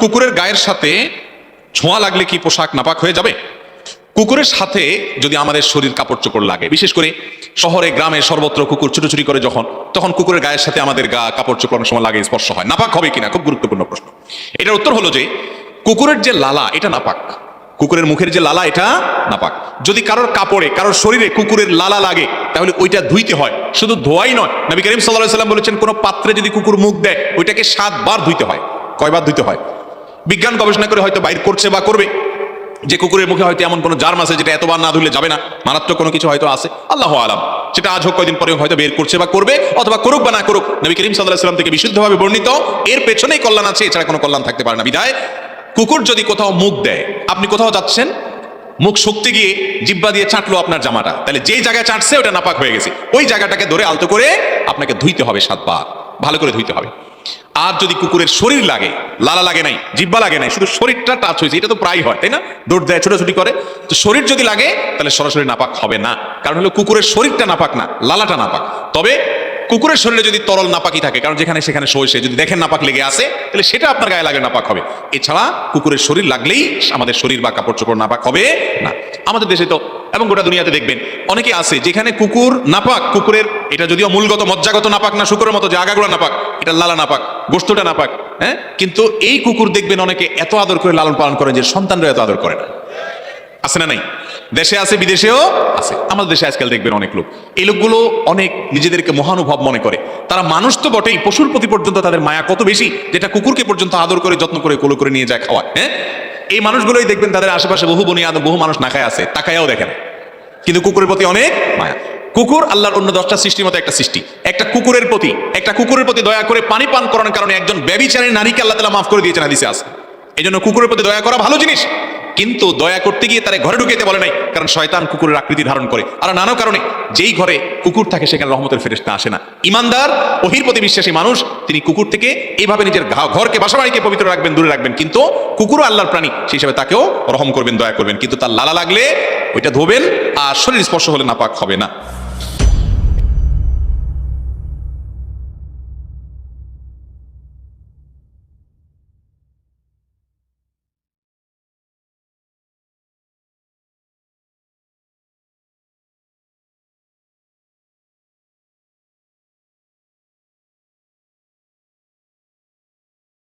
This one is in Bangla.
কুকুরের গায়ের সাথে ছোঁয়া লাগলে কি পোশাক নাপাক হয়ে যাবে? কুকুরের সাথে যদি আমাদের শরীর কাপড় চোপড় লাগে, বিশেষ করে শহরে, গ্রামে সর্বত্র কুকুর ছুটোছুটি করে যখন, তখন কুকুরের গায়ের সাথে আমাদের গা কাপড় চোপড় অনেক সময় লাগে, স্পর্শ হয়। নাপাক হবে কিনা? খুব গুরুত্বপূর্ণ প্রশ্ন। এটার উত্তর হলো যে, কুকুরের যে লালা, এটা নাপাক। কুকুরের মুখের যে লালা, এটা নাপাক। যদি কারোর কাপড়ে, কারোর শরীরে কুকুরের লালা লাগে, তাহলে ওইটা ধুইতে হয়। শুধু ধোয়াই নয়। নবী করিম সাল্লাহ সাল্লাম বলেছেন, কোনো পাত্রে যদি কুকুর মুখ দেয়, ওইটাকে সাতবার ধুইতে হয়। কয়বার ধুইতে হয়? বিজ্ঞান গবেষণা করে হয়তো বাইর করছে বা করবে। যে কুকুরের মুখে হয়তো এমন কোনো জার্ম আছে যেটা এতবার না ধুলে যাবে না। মারাত্মক কোনো কিছু হয়তো আছে। আল্লাহ আলাম। সেটা আজ হোক কয়দিন পরে হয়তো বের করছে বা করবে, অথবা করুক বা না করুক। নবী করিম সাল্লাহ সাল্লাম থেকে বিশুদ্ধভাবে বর্ণিত। এর পেছনেই কল্যাণ আছে, এছাড়া কোনো কল্যাণ থাকতে পারে না। বিধায় কুকুর যদি কোথাও মুখ দেয়, আপনি কোথাও যাচ্ছেন? মুখ শুকতে গিয়ে জিব্বা দিয়ে চাটলো আপনার জামাটা। তাহলে যেই জায়গায় চাটছে, ওটা নাপাক হয়ে গেছে। ওই জায়গাটাকে ধরে আলতো করে আপনাকে ধুইতে হবে সাতবার। ভালো করে ধুইতে হবে। আর যদি কুকুরের শরীর লাগে, লালা লাগে নাই জিব্বা লাগে নাই, শুধু শরীরটা টাচ হয়েছে, এটা তো প্রায় হয়, তাই না? দৌড় দেয়, ছোটাছুটি করে। তো শরীর যদি লাগে, তাহলে সরাসরি নাপাক হবে না। কারণ হলো কুকুরের শরীরটা নাপাক না, লালাটা নাপাক। তবে কুকুরের শরীরে যদি তরল নাপাকি থাকে, কারণ যেখানে সেখানে সইছে যদি দেখেন নাপাক লেগে আছে, তাহলে সেটা আপনার গায়ে লাগে নাপাক হবে। এছাড়া কুকুরের শরীর লাগলেই আমাদের শরীর বা কাপড় চোপড় নাপাক হবে না। আমাদের দেশে তো এবং গোটা দুনিয়াতে দেখবেন। অনেকে আছে যেখানে কুকুর নাপাক, কুকুরের এটা যদিও মূলগত, মজ্জাগত নাপাক না, শুকুরের মতো যে আগাগুলো নাপাক, এটা লালা নাপাক, গোস্তটা নাপাক হ্যাঁ? কিন্তু এই কুকুর দেখবেন অনেকে এত আদর করে লালন পালন করেন যে সন্তানরা এত আদর করে না। আছে না নাই? দেশে আছে, বিদেশেও আছে। আমাদের দেশে আজকাল দেখবেন অনেক লোক। এই লোকগুলো অনেক নিজেদেরকে মহানুভব মনে করে। তারা মানুষ তো বটেই, পশুর প্রতি পর্যন্ত তাদের মায়া কত বেশি, যেটা কুকুরকে পর্যন্ত আদর করে, যত্ন করে, কোলো করে নিয়ে যায় খাওয়া হ্যাঁ? এই মানুষগুলোই দেখবেন তাদের আশেপাশে বহু বনি আদম, বহু মানুষ না খায় আছে তাকায়াও দেখেন কিন্তু কুকুরের প্রতি অনেক মায়া। কুকুর আল্লাহর অন্য দশটা সৃষ্টির মতো একটা সৃষ্টি। একটা কুকুরের প্রতি, একটা কুকুরের প্রতি দয়া করে পানি পান করার কারণে একজন ব্যবিচারী নারীকে আল্লাহ তালা মাফ করে দিয়েছেন আদিসে আসে এই জন্য কুকুরের প্রতি দয়া করা ভালো জিনিস। কিন্তু দয়া করতে গিয়ে তারা ঘরে ঢুকেতে বলে নাই, কারণ শয়তান কুকুরের আকৃতি ধারণ করে। আর নানা কারণে যেই ঘরে কুকুর থাকে সেখানে রহমতের ফেরেস্তা আসে না। ইমানদার ওহির প্রতি বিশ্বাসী মানুষ, তিনি কুকুর থেকে এইভাবে নিজের ঘরকে, বাসাবাড়িকে পবিত্র রাখবেন, দূরে রাখবেন, কিন্তু কুকুরও আল্লাহর প্রাণী, সেই হিসাবে তাকেও রহম করবেন, দয়া করবেন। কিন্তু তার লালা লাগলে ওইটা ধোবেন, আর শরীর স্পর্শ হলে নাপাক হবে না।